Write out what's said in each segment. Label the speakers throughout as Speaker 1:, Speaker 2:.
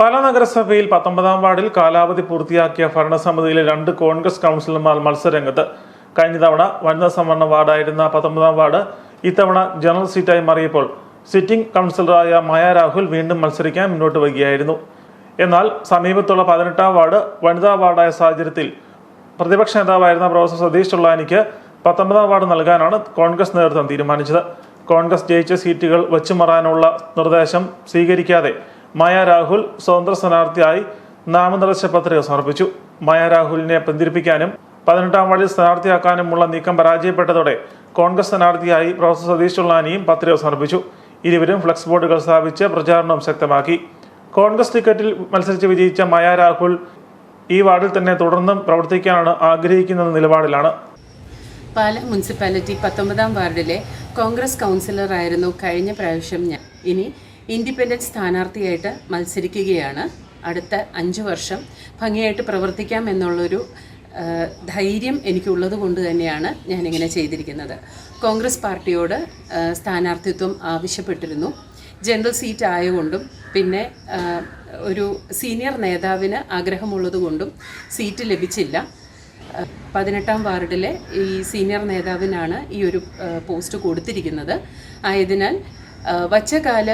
Speaker 1: പാലാ നഗരസഭയിൽ പത്തൊമ്പതാം വാർഡിൽ കാലാവധി പൂർത്തിയാക്കിയ ഭരണസമിതിയിലെ രണ്ട് കോൺഗ്രസ് കൗൺസിലർമാർ മത്സരരംഗത്ത്. കഴിഞ്ഞ തവണ വനിതാ സംവരണ വാർഡായിരുന്ന പത്തൊമ്പതാം വാർഡ് ഇത്തവണ ജനറൽ സീറ്റായി മാറിയപ്പോൾ സിറ്റിംഗ് കൗൺസിലറായ മായ രാഹുൽ വീണ്ടും മത്സരിക്കാൻ മുന്നോട്ട് വരികയായിരുന്നു. എന്നാൽ സമീപത്തുള്ള പതിനെട്ടാം വാർഡ് വനിതാ വാർഡായ സാഹചര്യത്തിൽ പ്രതിപക്ഷ നേതാവായിരുന്ന പ്രൊഫസർ സതീഷ് ചുള്ളാനിക്ക് പത്തൊമ്പതാം വാർഡ് നൽകാനാണ് കോൺഗ്രസ് നേതൃത്വം തീരുമാനിച്ചത്. കോൺഗ്രസ് ജയിച്ച സീറ്റുകൾ വെച്ചുമാറാനുള്ള നിർദ്ദേശം സ്വീകരിക്കാതെ മായ രാഹുൽ സ്വതന്ത്ര സ്ഥാനാർത്ഥിയായി നാമനിർദ്ദേശ പത്രിക സമർപ്പിച്ചു. മായ രാഹുലിനെ പിന്തിരിപ്പിക്കാനും പതിനെട്ടാം വാർഡിൽ സ്ഥാനാർത്ഥിയാക്കാനുമുള്ള നീക്കം പരാജയപ്പെട്ടതോടെ കോൺഗ്രസ് സ്ഥാനാർത്ഥിയായി പ്രൊഫസർ സതീഷ് ഉള്ളാനിയും പത്രിക സമർപ്പിച്ചു. ഇരുവരും ഫ്ലക്സ് ബോർഡുകൾ സ്ഥാപിച്ച് പ്രചാരണം ശക്തമാക്കി. കോൺഗ്രസ് ടിക്കറ്റിൽ മത്സരിച്ച് വിജയിച്ച മായ രാഹുൽ ഈ വാർഡിൽ തന്നെ തുടർന്നും പ്രവർത്തിക്കാനാണ് ആഗ്രഹിക്കുന്ന നിലപാടിലാണ്.
Speaker 2: പാല മുനിസിപ്പാലിറ്റി പത്തൊമ്പതാം വാർഡിലെ കോൺഗ്രസ് കൗൺസിലറായിരുന്നു കഴിഞ്ഞ പ്രാവശ്യം ഞാൻ. ഇനി ഇൻഡിപെൻഡന്റ് സ്ഥാനാർത്ഥിയായിട്ട് മത്സരിക്കുകയാണ്. അടുത്ത അഞ്ച് വർഷം ഭംഗിയായിട്ട് പ്രവർത്തിക്കാം എന്നുള്ളൊരു ധൈര്യം എനിക്കുള്ളത് കൊണ്ട് തന്നെയാണ് ഞാനിങ്ങനെ ചെയ്തിരിക്കുന്നത്. കോൺഗ്രസ് പാർട്ടിയോട് സ്ഥാനാർത്ഥിത്വം ആവശ്യപ്പെട്ടിരുന്നു. ജനറൽ സീറ്റ് ആയതുകൊണ്ടും പിന്നെ ഒരു സീനിയർ നേതാവിന് ആഗ്രഹമുള്ളതുകൊണ്ടും സീറ്റ് ലഭിച്ചില്ല. പതിനെട്ടാം വാർഡിലെ ഈ സീനിയർ നേതാവിനാണ് ഈ ഒരു പോസ്റ്റ് കൊടുത്തിരിക്കുന്നത്. ആയതിനാൽ വച്ച കാൽ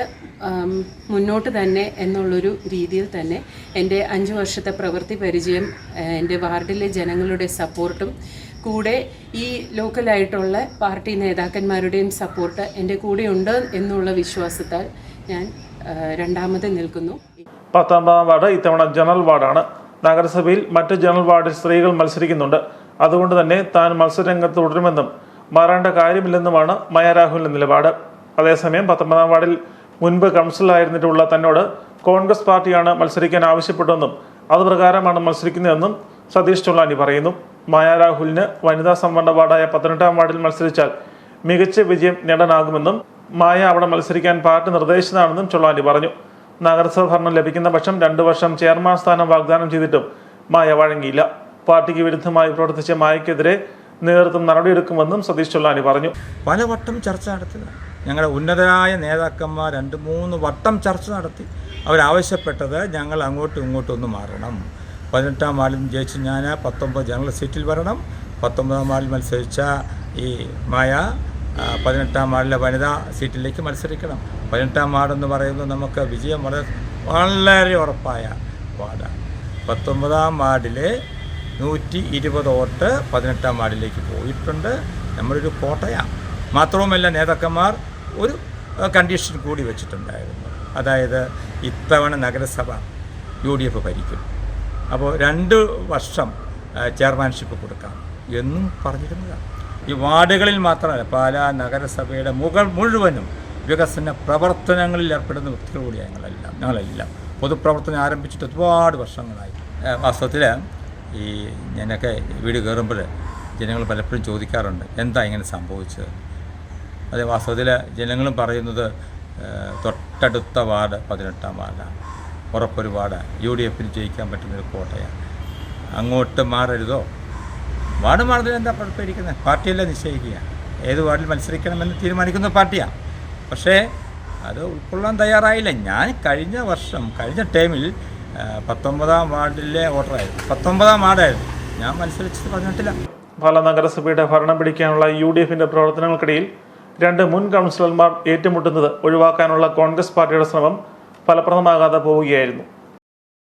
Speaker 2: ആം, മുന്നോട്ട് തന്നെ എന്നുള്ളൊരു രീതിയിൽ തന്നെ എന്റെ അഞ്ച് വർഷത്തെ പ്രവൃത്തി പരിചയം എന്റെ വാർഡിലെ ജനങ്ങളുടെ സപ്പോർട്ടും കൂടെ ഈ ലോക്കലായിട്ടുള്ള പാർട്ടി നേതാക്കന്മാരുടെയും സപ്പോർട്ട് എന്റെ കൂടെ ഉണ്ട് എന്നുള്ള വിശ്വാസത്താൽ ഞാൻ രണ്ടാമത് നിൽക്കുന്നു.
Speaker 1: പത്തൊമ്പതാം വാർഡ് ഇത്തവണ ജനറൽ വാർഡാണ്. നഗരസഭയിൽ മറ്റ് ജനറൽ വാർഡിൽ സ്ത്രീകൾ മത്സരിക്കുന്നുണ്ട്. അതുകൊണ്ട് തന്നെ താൻ മത്സരരംഗത്ത് തുടരുമെന്നും മാറേണ്ട കാര്യമില്ലെന്നുമാണ് മയ രാഹുലിന്റെ നിലപാട്. അതേസമയം പത്തൊമ്പതാം വാർഡിൽ മുൻപ് കൗൺസിലായിരുന്നിട്ടുള്ള തന്നോട് കോൺഗ്രസ് പാർട്ടിയാണ് മത്സരിക്കാൻ ആവശ്യപ്പെട്ടതെന്നും അത് പ്രകാരമാണ് മത്സരിക്കുന്നതെന്നും സതീഷ് ചൊള്ളാനി പറയുന്നു. മായ രാഹുലിന് വനിതാ സംവരണ വാർഡായ പതിനെട്ടാം വാർഡിൽ മത്സരിച്ചാൽ മികച്ച വിജയം നേടാനാകുമെന്നും മായ അവിടെ മത്സരിക്കാൻ പാർട്ടി നിർദ്ദേശിച്ചതാണെന്നും ചൊള്ളാനി പറഞ്ഞു. നഗരസഭ ഭരണം ലഭിക്കുന്ന പക്ഷം രണ്ടു വർഷം ചെയർമാൻ സ്ഥാനം വാഗ്ദാനം ചെയ്തിട്ടും മായ വഴങ്ങിയില്ല. പാർട്ടിക്ക് വിരുദ്ധമായി പ്രവർത്തിച്ച മായക്കെതിരെ നേതൃത്വം നടപടിയെടുക്കുമെന്നും സതീഷ് ചൊല്ലാനി പറഞ്ഞു.
Speaker 3: പലവട്ടം ചർച്ച നടത്തുക ഞങ്ങളുടെ ഉന്നതരായ നേതാക്കന്മാർ രണ്ട് മൂന്ന് വട്ടം ചർച്ച നടത്തി. അവരാവശ്യപ്പെട്ടത് ഞങ്ങൾ അങ്ങോട്ടും ഇങ്ങോട്ടും ഒന്ന് മാറണം. പതിനെട്ടാം വാർഡിൽ ജയിച്ച് ഞാൻ പത്തൊമ്പത് ജനറൽ സീറ്റിൽ വരണം. പത്തൊമ്പതാം വാർഡിൽ മത്സരിച്ച ഈ മായ പതിനെട്ടാം വാർഡിലെ വനിതാ സീറ്റിലേക്ക് മത്സരിക്കണം. പതിനെട്ടാം വാർഡ് എന്ന് പറയുന്നത് നമുക്ക് വിജയം വളരെ വളരെ ഉറപ്പായ വാർഡാണ്. പത്തൊമ്പതാം വാർഡിലെ നൂറ്റി ഇരുപത് വോട്ട് പതിനെട്ടാം വാർഡിലേക്ക് പോയിട്ടുണ്ട്. നമ്മളൊരു കോട്ടയാണ്. മാത്രവുമല്ല നേതാക്കന്മാർ ഒരു കണ്ടീഷൻ കൂടി വെച്ചിട്ടുണ്ടായിരുന്നു. അതായത് ഇത്തവണ നഗരസഭ യു ഡി എഫ് ഭരിക്കും. അപ്പോൾ രണ്ട് വർഷം ചെയർമാൻഷിപ്പ് കൊടുക്കാം എന്നും പറഞ്ഞിരുന്നതാണ് ഈ വാർഡുകളിൽ മാത്രമല്ല പാലാ നഗരസഭയുടെ മുകൾ മുഴുവനും വികസന പ്രവർത്തനങ്ങളിൽ ഏർപ്പെടുന്ന വ്യക്തികൾ കൂടിയാണ് ഞങ്ങളെല്ലാം ഞങ്ങളെല്ലാം. പൊതുപ്രവർത്തനം ആരംഭിച്ചിട്ട് ഒരുപാട് വർഷങ്ങളായി. വാസ്തവത്തിൽ ഈ ഞാനൊക്കെ വീട് കയറുമ്പോൾ ജനങ്ങൾ പലപ്പോഴും ചോദിക്കാറുണ്ട് എന്താ ഇങ്ങനെ സംഭവിച്ചത്? അത് വാസ്തവത്തിൽ ജനങ്ങളും പറയുന്നത് തൊട്ടടുത്ത വാർഡ് പതിനെട്ടാം വാർഡാണ്. ഉറപ്പൊരു വാർഡാണ് യു ഡി എഫിന് ജയിക്കാൻ പറ്റുന്നൊരു കോട്ടയാണ് അങ്ങോട്ട് മാറരുതോ? വാർഡ് മാറുന്നതിൽ എന്താ കുഴപ്പമിരിക്കുന്നത് പാർട്ടിയല്ലേ നിശ്ചയിക്കുക. ഏത് വാർഡിൽ മത്സരിക്കണമെന്ന് തീരുമാനിക്കുന്ന പാർട്ടിയാണ് പക്ഷേ അത് ഉൾക്കൊള്ളാൻ തയ്യാറായില്ല. ഞാൻ കഴിഞ്ഞ വർഷം കഴിഞ്ഞ ടൈമിൽ പത്തൊമ്പതാം വാർഡിലെ വോട്ടറായിരുന്നു. പത്തൊമ്പതാം വാർഡായിരുന്നു. ഞാൻ മത്സരിച്ചത് പറഞ്ഞിട്ടില്ല
Speaker 1: പാലാ നഗരസഭയുടെ ഭരണം പിടിക്കാനുള്ള യു ഡി എഫിന്റെ പ്രവർത്തനങ്ങൾക്കിടയിൽ രണ്ട് മുൻ കൗൺസിലർമാർ ഏറ്റുമുട്ടുന്നത് ഒഴിവാക്കാനുള്ള കോൺഗ്രസ് പാർട്ടിയുടെ ശ്രമം ഫലപ്രദമാകാതെ പോവുകയായിരുന്നു